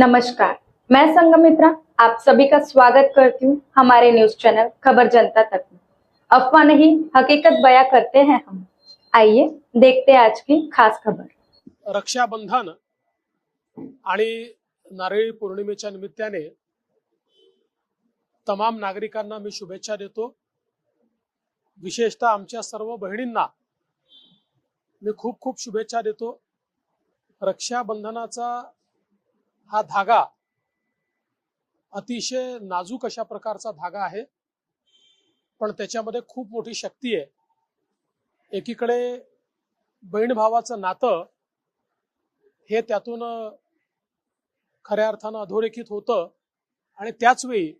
नमस्कार मैं संगमित्रा आप सभी का स्वागत करती हूँ हमारे न्यूज चैनल खबर जनता तक में। अफवाह नहीं हकीकत बयां करते हैं हम। आइए देखते हैं आज की खास खबर। रक्षाबंधन आणि नारळी पौर्णिमेच्या निमित्ताने तमाम नागरिकांना मी शुभेच्छा देतो. विशेषतः आमच्या सर्व बहिणींना मी खूप खूप शुभेच्छा देतो. रक्षाबंधनाचा हा धागा अतिशय नाजूक अशा प्रकारचा धागा आहे. पण त्याच्यामध्ये खूप मोठी शक्ती आहे. एकीकडे बहीण भावाचं नातं हे त्यातून खऱ्या अर्थानं अधोरेखित होतं आणि त्याच वेळी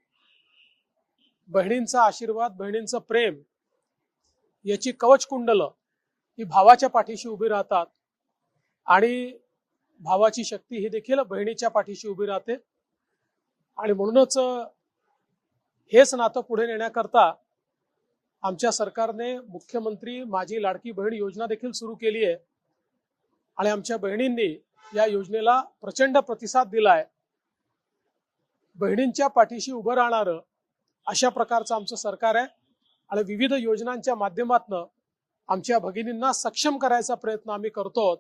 बहिणींचा आशीर्वाद बहिणींचं प्रेम याची कवच कुंडलं ही भावाच्या पाठीशी उभी राहतात आणि भावाची शक्ती ही देखील बहिणीच्या पाठीशी उभी राहते. आणि म्हणूनच हेच नातं पुढे नेण्याकरता आमच्या सरकारने मुख्यमंत्री माझी लाडकी बहीण योजना देखील सुरू केली आहे. आणि आमच्या बहिणींनी या योजनेला प्रचंड प्रतिसाद दिलाय. बहिणींच्या पाठीशी उभं राहणारं अशा प्रकारचं आमचं सरकार आहे. आणि विविध योजनांच्या माध्यमातून आमच्या भगिनींना सक्षम करायचा प्रयत्न आम्ही करतो आहोत.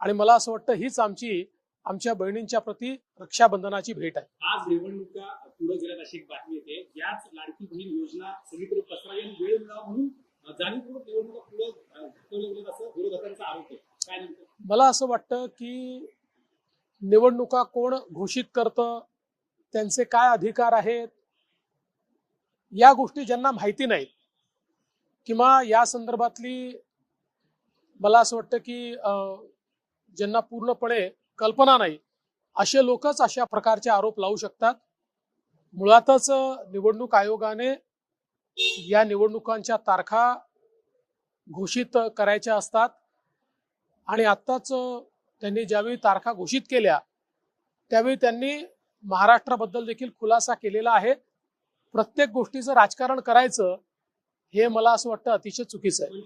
आणि मला असं वाटतं हीच आमची आमच्या बहिणींच्या प्रती रक्षाबंधनाची भेट आहे. आज निवडणुका पुढे गेल्यात अशी एक बातमी येते. याच लाडकी बहीण योजना सगळीकडे पसरावी आणि वेळ मिळावा म्हणून जाणीवपूर्वक निवडणुका पुढे ढकलल्या गेल्यात असं विरोधकांचा आरोप आहे. काय मला असं वाटतं की निवडणुका कोण घोषित करतं त्यांचे काय अधिकार आहेत या गोष्टी ज्यांना माहिती नाहीत. किंवा या संदर्भातली मला असं वाटतं की अं, ज्यांना पूर्णपणे कल्पना नाही असे लोकच अशा प्रकारचे आरोप लावू शकतात. मुळातच निवडणूक आयोगाने या निवडणुकांच्या तारखा घोषित करायच्या असतात आणि आत्ताच त्यांनी ज्यावेळी तारखा घोषित केल्या त्यावेळी त्यांनी महाराष्ट्राबद्दल देखील खुलासा केलेला आहे. प्रत्येक गोष्टीचं राजकारण करायचं हे मला असं वाटतं अतिशय चुकीचं आहे.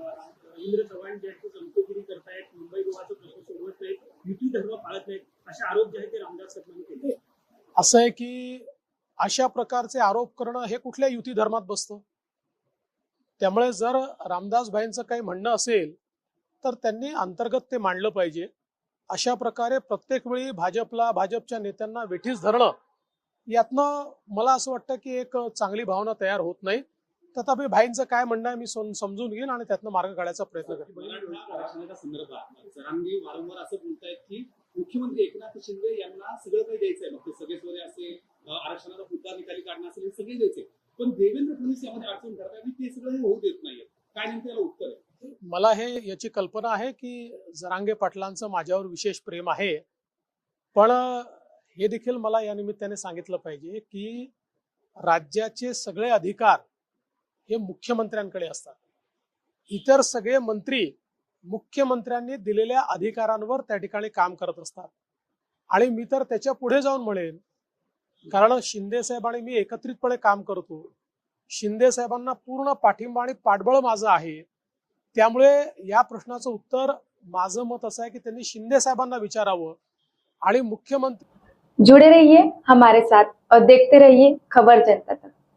रवींद्र चव्हाण जे आहेत ते रामदास करतायत चमकोगिरी करतायत मुंबई गोवाचं प्रश्न सोडवत नाहीत युती धर्म पाळत नाहीत असे आरोप जे आहेत ते रामदास कदमांनी केले असं आहे की अशा प्रकारचे आरोप करणं हे कुठल्या युती धर्मात बसतं? त्यामुळे जर रामदास भाईंचं काही म्हणणं असेल तर त्यांनी अंतर्गत ते मांडलं पाहिजे. अशा प्रकारे प्रत्येक वेळी भाजपला भाजपच्या नेत्यांना वेठीस धरणं यातनं मला असं वाटतं की एक चांगली भावना तयार होत नाही. तथापि भाईंचं काय म्हणणं आहे मी सम- समजून घेईन आणि त्यातनं मार्ग काढायचा प्रयत्न करेन. मुख्यमंत्री एकनाथ शिंदे यांना सगळं काही द्यायचंय मग सगळे सोरे असे अं, आरक्षणाचा मुद्दा निकाली काढणं असेल हे सगळे द्यायचे पण देवेंद्र फडणवीस यामध्ये अडचण ते सगळं होऊ देत नाहीये. काय नेमकं याला उत्तर आहे? मला हे याची कल्पना आहे की जरांगे पाटलांचं माझ्यावर विशेष प्रेम आहे. पण हे देखील मला या निमित्ताने सांगितलं पाहिजे की राज्याचे सगळे अधिकार हे मुख्यमंत्र्यांकडे असतात. इतर सगळे मंत्री मुख्यमंत्र्यांनी दिलेल्या अधिकारांवर त्या ठिकाणी काम करत असतात. आणि मी तर त्याच्या पुढे जाऊन म्हणेन कारण शिंदे साहेब आणि मी एकत्रितपणे काम करतो. शिंदे साहेबांना पूर्ण पाठिंबा आणि पाठबळ माझं आहे. त्यामुळे या प्रश्नाचं उत्तर माझं मत असं आहे की त्यांनी शिंदे साहेबांना विचारावं आणि मुख्यमंत्री जुड़े रहिए हमारे साथ और देखते रहिए खबर जनता तक.